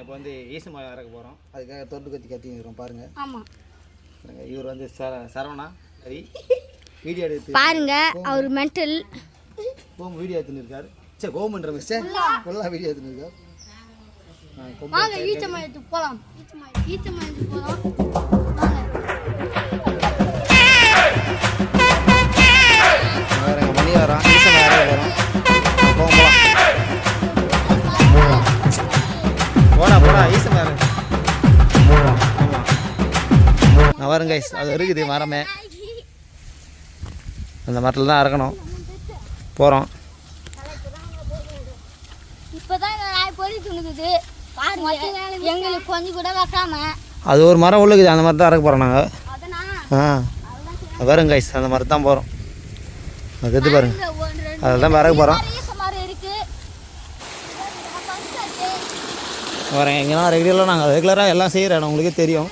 நாங்கள் இப்போ வந்து ஈசமா இறக்க போகிறோம் அதுக்காக தொட்டு கத்தி கத்திக்கிறோம் பாருங்கள் ஆமாம் இவர் வந்து சர சரவணா சரி. வீடியோ எடுத்து பாருங்க அவர் மென்டல். கோம் வீடியோ எடுத்துன்னு இருக்காரு. சரி கோமன்ற மிஸ்டர் ஃபுல்லாக வீடியோ எடுத்துன்னு இருக்காரு. வாங்க ஈச்ச மயத்துக்கு போகலாம் ஈச்ச மயத்துக்கு போகலாம் வாங்க. வேறங்க மணி வரோம் இறக்க வரோம் guys. அது இருக்குது மரமே அந்த மரத்தில் தான் இறக்கணும் போகிறோம் அது ஒரு மரம் உள்ளுக்குது அந்த மரத்தை இறக்க போகிறோம் நாங்கள் அதனா? ஆ. கைஸ் அந்த மரத்து தான் போகிறோம் அது எது பாருங்க. ஒன்று ரெண்டு அதில் தான் இறக்க போகிறோம் வரேன் எங்கெல்லாம் ரெகுலராக நாங்கள் ரெகுலராக எல்லாம் செய்கிற இடம் உங்களுக்கே தெரியும்.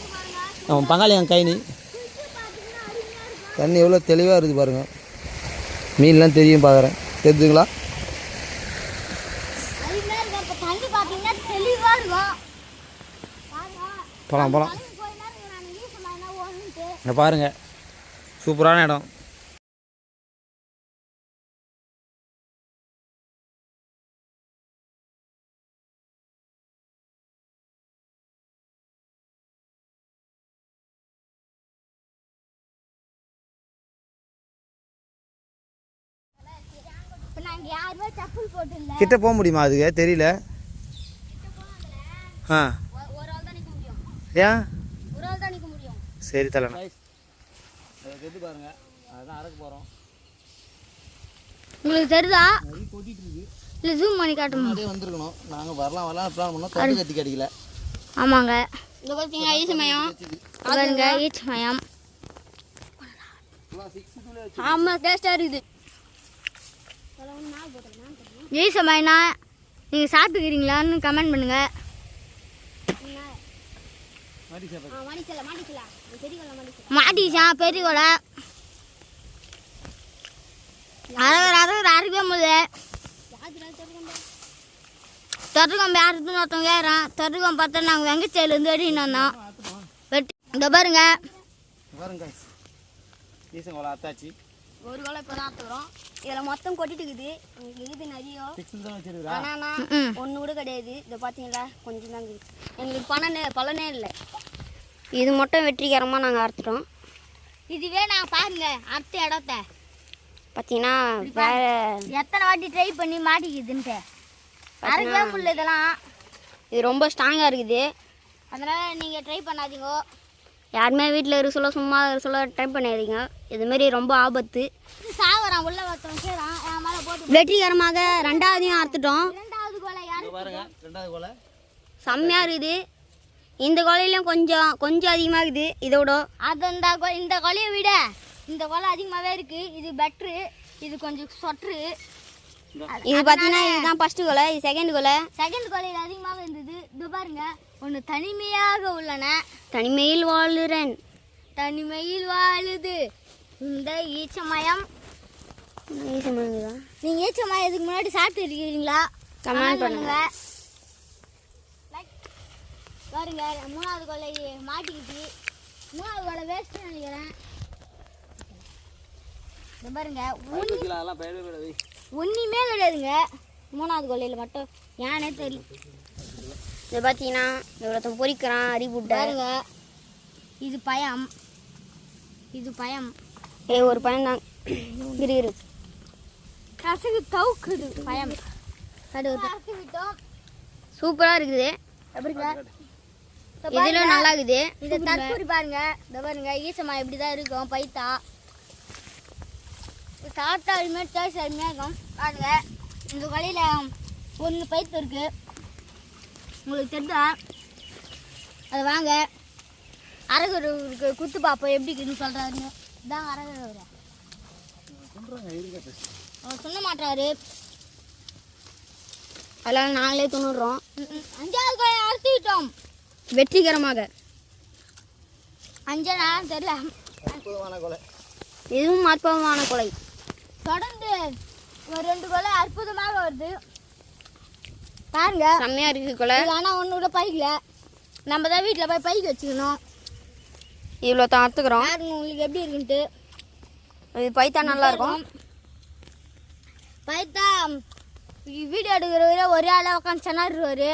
நம்ம பங்காளி என் கைனி தண்ணி எவ்வளோ தெளிவாக இருக்குது பாருங்க. மீன்லாம் தெரியும் பார்க்குறேன். தெரிஞ்சுங்களா போகலாம் போகலாம் இங்கே பாருங்கள் சூப்பரான இடம். கிட்ட போக முடியுமா அதுக்கு? தெரியல. ஆ. ஒரு ஆள் தான் நிற்க முடியும். ஏன்? ஒரு ஆள் தான் நிற்க முடியும். சரி தலைண்ணா எது பாருங்க. அதுதான் அறக்க போகிறோம் உங்களுக்கு தெரியுதா இல்லை ஜூம் பண்ணி முன்னாடியே வந்திருக்கணும். நாங்கள் வரலாம் வரலாம் பிளான் பண்ணோம். தொண்டு கத்தி கிடைக்கல. ஆமாங்க. இந்த பார்த்தீங்க ஈச்சமயம் பாருங்க ஈச்சமயம் ஆமாம் டேஸ்டாக இருக்குது. ஈசமயனா நீங்கள் சாப்பிட்டுக்கிறீங்களான்னு கமெண்ட் பண்ணுங்கள் மாட்டிச்சா பெரிய கொடை அரகர் அரகர் முடியல தொட்டுக்கம்பு யாருக்குன்னு ஒருத்தவங்க ஏறான் தொட்டுக்கம்பு பார்த்தா நாங்கள் வெங்கச்சேலேருந்து வெட்டின்னு வந்தோம். வெட்டி இந்த பாருங்க. பாருங்க. அத்தாச்சி. ஒரு கொலை இப்போ தான் ஆத்துக்கிறோம் இதில் மொத்தம் கொட்டிட்டு இருக்குது உங்களுக்கு இருக்குது நிறைய ஆனாண்ணா ஒன்று கூட கிடையாது. இதை பார்த்தீங்களா கொஞ்சம் தான் இருக்குது. எங்களுக்கு பணனே பலனே இல்லை. இது மட்டும் வெற்றிகரமாக நாங்கள் அறுத்துட்டோம். இதுவே நான் பாருங்க அடுத்த இடத்த. பார்த்தீங்கன்னா வேற எத்தனை வாட்டி ட்ரை பண்ணி மாட்டிக்குதுன்ட்டு. அரைக்கவே முடியல இதெல்லாம். இது ரொம்ப ஸ்ட்ராங்காக இருக்குது. அதனால் நீங்கள் ட்ரை பண்ணாதீங்க. யாருமே வீட்டில் இருக்க சொல்ல சும்மா இருக்க சொல்ல ட்ரை பண்ணாதீங்க. இதுமாரி ரொம்ப ஆபத்து. சாவறான் உள்ள கேறான் மேலே போட்டு வெற்றிகரமாக ரெண்டாவதையும் அறுத்துட்டோம் ரெண்டாவது கொலை யாரு பாருங்க ரெண்டாவது கோலை. செம்மையாக இருக்குது. இந்த கொலையிலும் கொஞ்சம் கொஞ்சம் அதிகமாக இருக்குது இதோட. அது இந்த கொ- இந்த கொலையை விட இந்த கொலை அதிகமாகவே இருக்குது இது பெட்ரு இது கொஞ்சம் சொட்ரு இது பார்த்தீங்கன்னா இதுதான் ஃபர்ஸ்ட் கொலை இது செகண்ட் கொலை. செகண்ட் கொலையில் அதிகமாக இருந்தது. இது பாருங்க ஒன்று தனிமையாக உள்ளன. தனிமையில் வாழுறேன். தனிமையில் வாழுது. இந்த ஈச்சமயம். ஈச்சமயம் தான் நீங்கள் ஈச்சமயம் இதுக்கு முன்னாடி சாப்பிட்டு இருக்கீங்களா கமெண்ட் பண்ணுங்க. பாருங்க மூணாவது கொலை மாட்டிக்கிச்சு. மூணாவது கொலை வேஸ்ட் நினைக்கிறேன். இந்த பாருங்க ஒன்றுமே கிடையாதுங்க. மூணாவது கொள்ளையில் மட்டும். ஏனே தெரியல இது பார்த்தீங்கன்னா இவ்வளோத்தன் பொறிக்கிறான் அறிவுட்ட. பாருங்க. இது பயம். இது பயம். ஏ ஒரு பயம் தான். இரு இரு. கசகு தவுக்குது. பயம். சூப்பராக இருக்குது. இதிலும் நல்லா இருக்குது. இந்த தற்பூரி பாருங்க. இந்த பாருங்க. ஈசமா இப்படி தான் இருக்கும்? பைத்தா. சாப்பிட்டா அருமையாக டேஸ்ட் அருமையாக இருக்கும். பாருங்க. இந்த வழியில் ஒன்று பைத்து இருக்கு. உங்களுக்கு தெரிஞ்சா அது வாங்க. அரகர் இருக்கு குத்து பார்ப்போம் எப்படி இருக்குன்னு சொல்கிறாருன்னு இதான் அரகர் அவர் அவர் சொல்ல மாட்டாரு. அதெல்லாம் நாங்களே துணுறோம் அஞ்சாவது கோயை அறுத்துக்கிட்டோம் வெற்றிகரமாக. அஞ்சா நான் தெரியல. இதுவும் அற்புதமான கொலை. தொடர்ந்து ஒரு ரெண்டு கொலை அற்புதமாக வருது. பாருங்க. செம்மையாக இருக்குது கொலை. ஆனால் ஒன்று கூட பைக்கல. நம்ம தான் வீட்டில் போய் பைக் வச்சுக்கணும். இவ்வளோ தான் அறுத்துக்கிறோம். உங்களுக்கு எப்படி இருக்குன்ட்டு. இது பைத்தா நல்லா இருக்கும். பைத்தா வீடியோ எடுக்கிறவரை ஒரே ஆளாக உட்காந்து சொன்னாருவாரு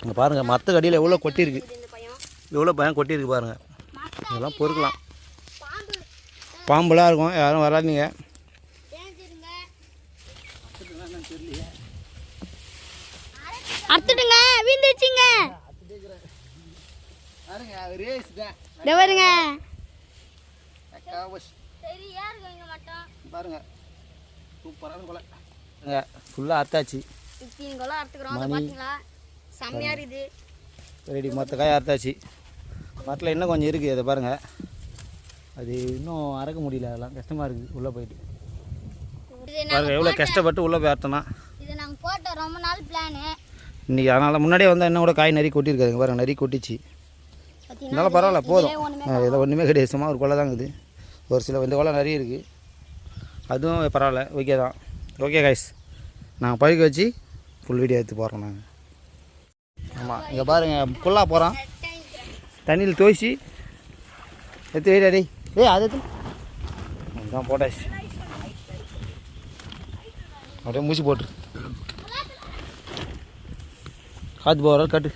இங்கே பாருங்கள் மரத்துக்கு அடியில் எவ்வளோ கொட்டியிருக்கு. எவ்வளோ பயம் கொட்டியிருக்கு பாருங்கள் இதெல்லாம் பொறுக்கலாம். பாம்புலாம் இருக்கும் யாரும் வராதீங்க. அறுத்துடுங்க வீந்துச்சுங்க பாருங்க ரேஸ் தான் இந்த பாருங்க. பாருங்க. சூப்பரான கொலை. ஃபுல்லாக இருக்குது. ரெடி மொத்த காய் அறுத்தாச்சு. மரத்தில் இன்னும் கொஞ்சம் இருக்குது அதை பாருங்கள் அது இன்னும் அறக்க முடியல அதெல்லாம் கஷ்டமாக இருக்குது உள்ளே போயிட்டு. இது பாருங்க எவ்வளோ கஷ்டப்பட்டு உள்ளே போய் அறுத்தோன்னா இது நாங்கள் போட்ட ரொம்ப நாள் பிளானு இன்றைக்கி அதனால் முன்னாடியே வந்தால் இன்னும் கூட காய் நிறைய கொட்டியிருக்காதுங்க. பாருங்க நிறைய கொட்டிச்சு. இருந்தாலும் பரவாயில்ல போதும். இதில் ஒன்றுமே கிடையாது. சும்மா ஒரு கொலை தான் இருக்குது ஒரு சில இந்த கொலை நிறைய இருக்குது அதுவும் பரவாயில்ல ஓகே தான். ஓகே கைஸ் நாங்கள் பழுக்க வச்சு ஃபுல் வீடியோ எடுத்து போடுறோம் நாங்கள் ஆமாம் இங்கே பாருங்கள் குள்ளா போகிறோம் தண்ணியில் தோய்ச்சி. எடுத்து வெயிட் டேய். ஏய் அது எடுத்து. தான் போட்டாச்சு. அப்படியே மூச்சு போட்டு காத்து போகிற கட்டு.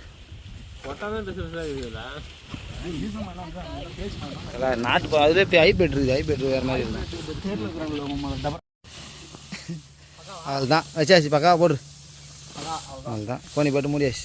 நாட்டு அதுவே இப்போ ஹைபிரிட் இருக்குது ஹைபிரிட் வேறு மாதிரி இருக்குது அதுதான். வச்சாச்சு பக்கா போடு. அதுதான். கோணி போட்டு முடியாச்சு.